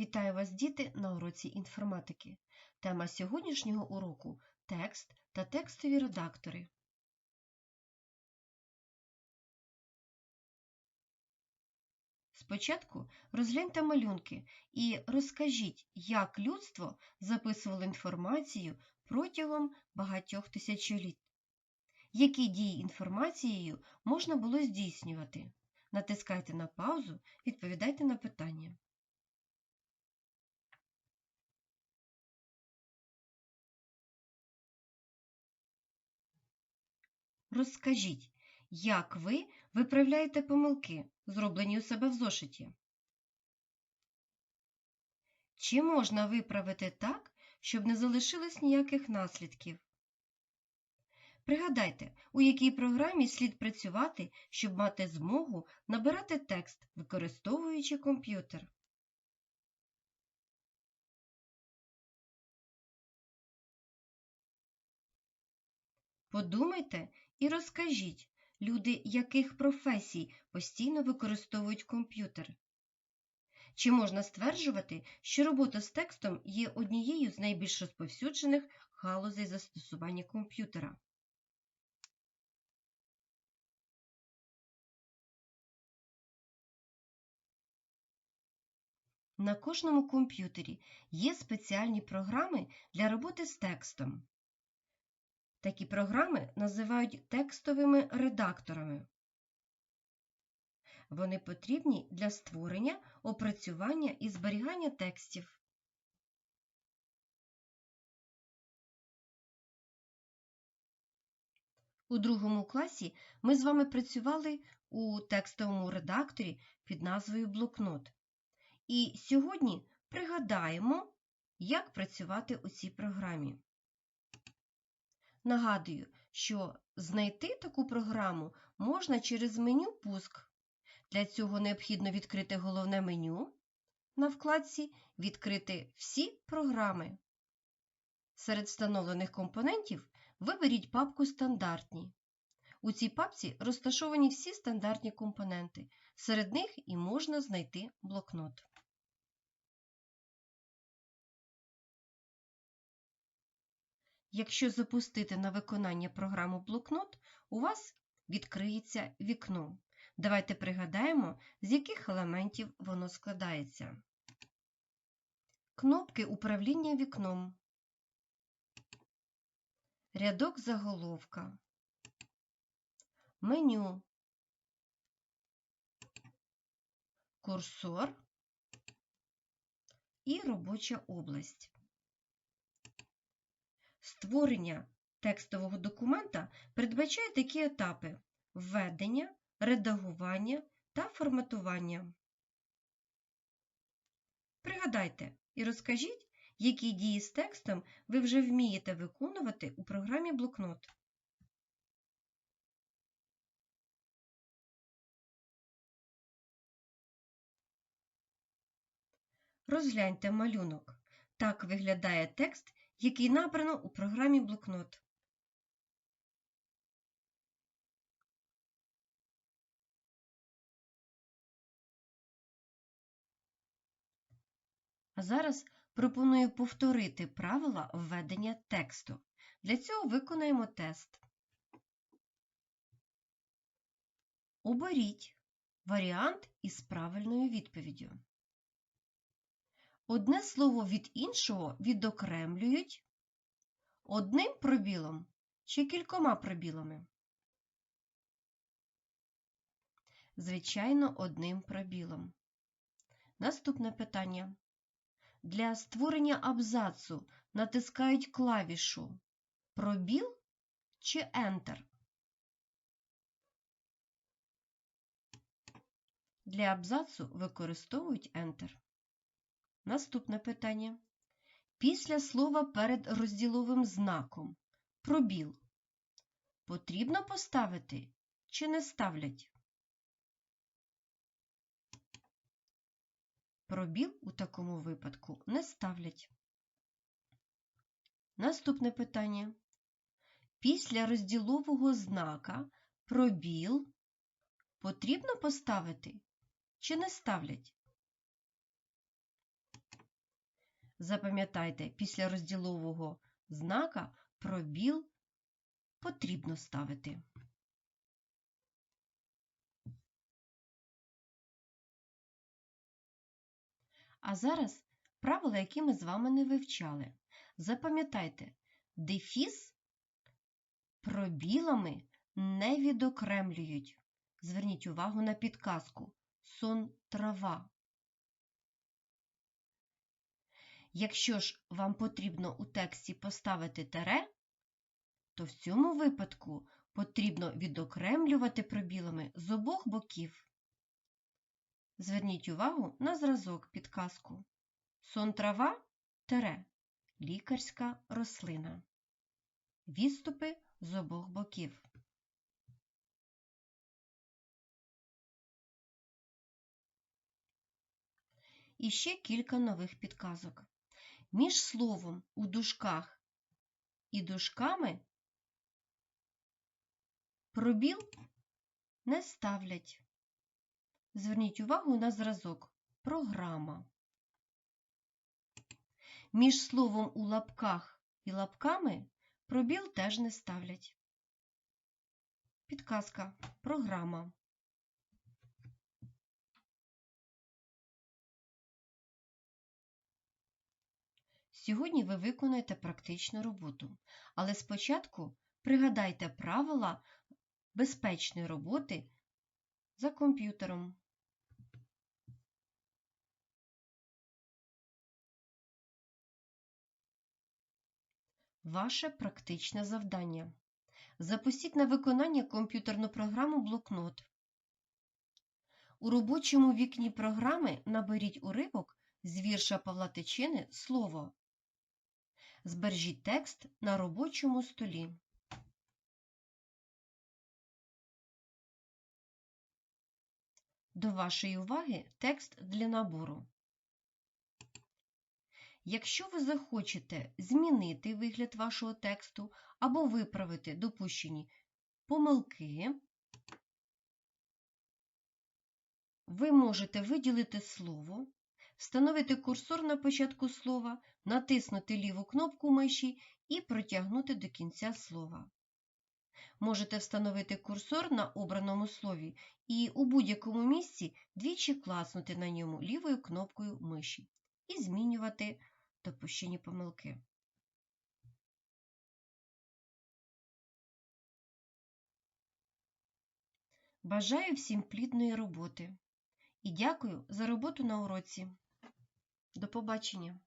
Вітаю вас, діти, на уроці інформатики. Тема сьогоднішнього уроку текст та текстові редактори. Спочатку розгляньте малюнки і розкажіть, як людство записувало інформацію протягом багатьох тисячоліть. Які дії інформацією можна було здійснювати? Натискайте на паузу, відповідайте на питання. Розкажіть, як ви виправляєте помилки, зроблені у себе в зошиті? Чи можна виправити так, щоб не залишилось ніяких наслідків? Пригадайте, у якій програмі слід працювати, щоб мати змогу набирати текст, використовуючи комп'ютер. Подумайте і розкажіть, люди яких професій постійно використовують комп'ютер. Чи можна стверджувати, що робота з текстом є однією з найбільш розповсюджених галузей застосування комп'ютера? На кожному комп'ютері є спеціальні програми для роботи з текстом. Такі програми називають текстовими редакторами. Вони потрібні для створення, опрацювання і зберігання текстів. У другому класі ми з вами працювали у текстовому редакторі під назвою Блокнот. І сьогодні пригадаємо, як працювати у цій програмі. Нагадую, що знайти таку програму можна через меню Пуск. Для цього необхідно відкрити головне меню на вкладці Відкрити всі програми. Серед встановлених компонентів виберіть папку Стандартні. У цій папці розташовані всі стандартні компоненти. Серед них і можна знайти блокнот. Якщо запустити на виконання програму блокнот, у вас відкриється вікно. Давайте пригадаємо, з яких елементів воно складається. Кнопки управління вікном, рядок заголовка, меню, курсор і робоча область. Створення текстового документа передбачає такі етапи введення, редагування та форматування. Пригадайте і розкажіть, які дії з текстом ви вже вмієте виконувати у програмі блокнот. Розгляньте малюнок. Так виглядає текст, який набрано у програмі блокнот. А зараз пропоную повторити правила введення тексту. Для цього виконаємо тест. Оберіть варіант із правильною відповіддю. Одне слово від іншого відокремлюють одним пробілом чи кількома пробілами. Звичайно, одним пробілом. Наступне питання. Для створення абзацу натискають клавішу пробіл чи Enter. Для абзацу використовують Enter. Наступне питання. Після слова перед розділовим знаком пробіл потрібно поставити чи не ставлять? Пробіл у такому випадку не ставлять. Наступне питання. Після розділового знака пробіл потрібно поставити чи не ставлять? Запам'ятайте, після розділового знака пробіл потрібно ставити. А зараз правила, які ми з вами не вивчали. Запам'ятайте, дефіс пробілами не відокремлюють. Зверніть увагу на підказку сон трава. Якщо ж вам потрібно у тексті поставити тере, то в цьому випадку потрібно відокремлювати пробілами з обох боків. Зверніть увагу на зразок підказку. Сон трава тере лікарська рослина. Відступи з обох боків. І ще кілька нових підказок. Між словом у дужках і дужками пробіл не ставлять. Зверніть увагу на зразок програма. Між словом у лапках і лапками пробіл теж не ставлять. Підказка програма. Сьогодні ви виконаєте практичну роботу, але спочатку пригадайте правила безпечної роботи за комп'ютером. Ваше практичне завдання. Запустіть на виконання комп'ютерну програму блокнот. У робочому вікні програми наберіть уривок з вірша Павла Тичини слово. Збережіть текст на робочому столі. До вашої уваги текст для набору. Якщо ви захочете змінити вигляд вашого тексту або виправити допущені помилки, ви можете виділити слово, встановити курсор на початку слова, натиснути ліву кнопку миші і протягнути до кінця слова. Можете встановити курсор на обраному слові і у будь-якому місці двічі класнути на ньому лівою кнопкою миші і змінювати допущені помилки. Бажаю всім плідної роботи і дякую за роботу на уроці. До побачення!